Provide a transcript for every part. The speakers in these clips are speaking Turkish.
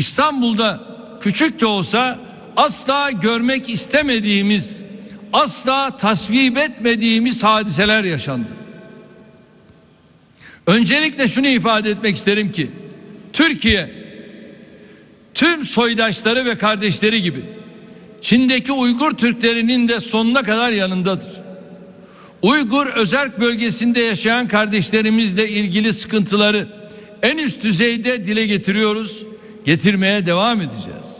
İstanbul'da küçük de olsa asla görmek istemediğimiz, asla tasvip etmediğimiz hadiseler yaşandı. Öncelikle şunu ifade etmek isterim ki Türkiye tüm soydaşları ve kardeşleri gibi Çin'deki Uygur Türklerinin de sonuna kadar yanındadır. Uygur özerk bölgesinde yaşayan kardeşlerimizle ilgili sıkıntıları en üst düzeyde dile getiriyoruz, getirmeye devam edeceğiz.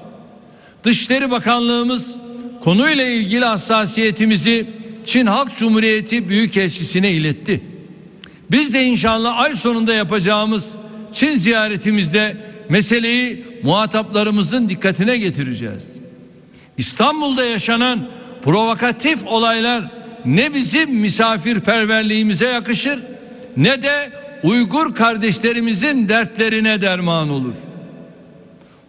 Dışişleri Bakanlığımız konuyla ilgili hassasiyetimizi Çin Halk Cumhuriyeti Büyükelçisi'ne iletti. Biz de inşallah ay sonunda yapacağımız Çin ziyaretimizde meseleyi muhataplarımızın dikkatine getireceğiz. İstanbul'da yaşanan provokatif olaylar ne bizim misafirperverliğimize yakışır ne de Uygur kardeşlerimizin dertlerine derman olur.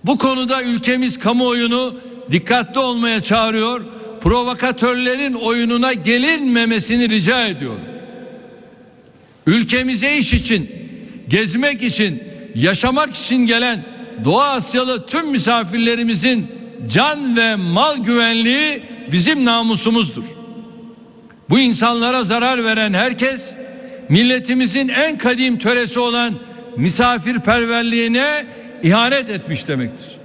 Bu konuda ülkemiz kamuoyunu dikkatli olmaya çağırıyor, provokatörlerin oyununa gelinmemesini rica ediyor. Ülkemize iş için, gezmek için, yaşamak için gelen Doğu Asyalı tüm misafirlerimizin can ve mal güvenliği bizim namusumuzdur. Bu insanlara zarar veren herkes milletimizin en kadim töresi olan misafirperverliğine ihanet etmiş demektir.